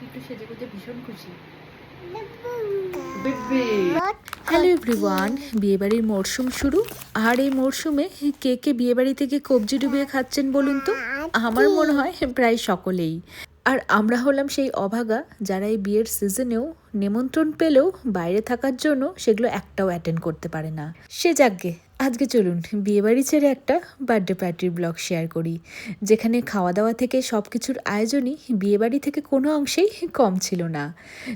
কিন্তু সেজে গুজে ভীষণ খুশি। হ্যালো এভরিওয়ান বিয়েবাড়ির মরশুম শুরু। আর এই মরশুমে কে কে বিয়েবাড়ি থেকে কবজি ডুবিয়ে খাচ্ছেন বলুন তো? আমার মনে হয় প্রায় সকলেই। আর আমরা হলাম সেই অভাগা যারা এই বিয়ের সিজনেও নিমন্ত্রণ পেলেও বাইরে থাকার জন্য সেগুলো একটাও অ্যাটেন্ড করতে পারে না। সে যাকগে, আজকে চলুন বিয়েবাড়ি ছেড়ে একটা বার্থডে পার্টির ব্লগ শেয়ার করি, যেখানে খাওয়া দাওয়া থেকে সব কিছুর আয়োজনই বিয়েবাড়ি থেকে কোনো অংশেই কম ছিল না।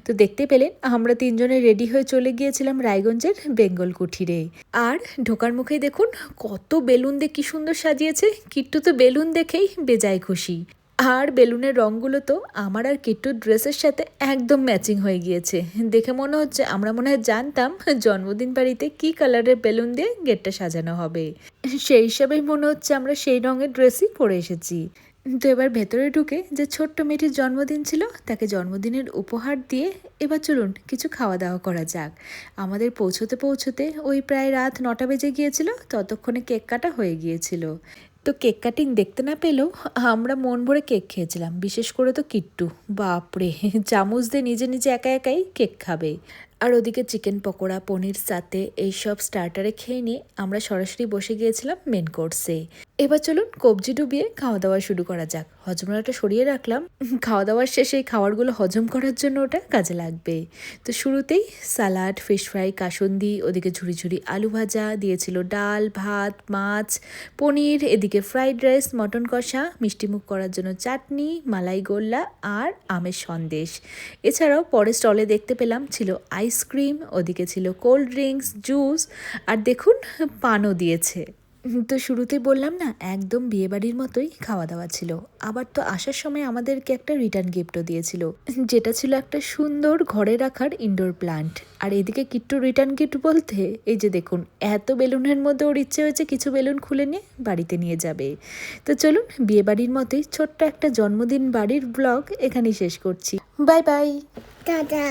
তো দেখতে পেলেন, আমরা তিনজনে রেডি হয়ে চলে গিয়েছিলাম রায়গঞ্জের বেঙ্গল কুঠিরে। আর ঢোকার মুখেই দেখুন, কত বেলুন দিয়ে কি সুন্দর সাজিয়েছে কিট্টু তো বেলুন দেখেই বেজায় খুশি। আর বেলুনের রঙগুলো তো আমার আর কিট্টুর ড্রেসের সাথে একদম ম্যাচিং হয়ে গিয়েছে। দেখে মনে হচ্ছে আমরা মনে হয় জানতাম জন্মদিন বাড়িতে কি কালারের বেলুন দিয়ে গেটটা সাজানো হবে। সেই হিসাবেই মনে হচ্ছে আমরা সেই রঙের ড্রেসই পরে এসেছি। তো এবার ভেতরে ঢুকে যে ছোট্ট মেয়েটির জন্মদিন ছিল, তাকে জন্মদিনের উপহার দিয়ে এবার চলুন কিছু খাওয়া দাওয়া করা যাক। আমাদের পৌঁছতে পৌঁছতে ওই প্রায় রাত নটা বেজে গিয়েছিল, ততক্ষণে কেক কাটা হয়ে গিয়েছিল। তো কেক কাটিং দেখতে না পেলেও আমরা মন ভরে কেক খেয়েছিলাম। বিশেষ করে তো কিট্টু। বাপরে, চামচ দিয়ে নিজে নিজে একা একাই কেক খাবে। আর ওদিকে চিকেন পকোড়া, পনির সাথে এইসব স্টার্টারে খেয়ে নিয়ে আমরা সরাসরি বসে গিয়েছিলাম মেন কোর্সে এবার চলুন কবজি ডুবিয়ে খাওয়া দাওয়া শুরু করা যাক। হজমলাটা সরিয়ে রাখলাম। খাওয়া দাওয়ার শেষে এই খাবারগুলো হজম করার জন্য ওটা কাজে লাগবে। তো শুরুতেই সালাড ফিশ ফ্রাই কাসন্দি, ওদিকে ঝুড়ি ঝুড়ি আলু ভাজা, দিয়েছিল ডাল, ভাত, মাছ, পনির, এদিকে ফ্রাইড রাইস মটন কষা মিষ্টিমুখ করার জন্য চাটনি, মালাই গোল্লা আর আমের সন্দেশ। এছাড়াও পরে স্টলে দেখতে পেলাম ছিল আইসক্রিম ওদিকে ছিল কোল্ড ড্রিঙ্কস জুস আর দেখুন, পানও দিয়েছে। তো শুরুতেই বললাম না, একদম বিয়েবাড়ির মতোই খাওয়া দাওয়া ছিল। আবার তো আসার সময় আমাদেরকে একটা রিটার্ন গিফটও দিয়েছিল, যেটা ছিল একটা সুন্দর ঘরে রাখার ইনডোর প্লান্ট আর এদিকে কিট্টু রিটার্ন গিফট বলতে, এই যে দেখুন, এত বেলুনের মধ্যে ওর ইচ্ছে হয়েছে কিছু বেলুন খুলে নিয়ে বাড়িতে নিয়ে যাবে। তো চলুন, বিয়েবাড়ির মতোই ছোট্ট একটা জন্মদিন বাড়ির ব্লগ এখানেই শেষ করছি। Bye bye tata!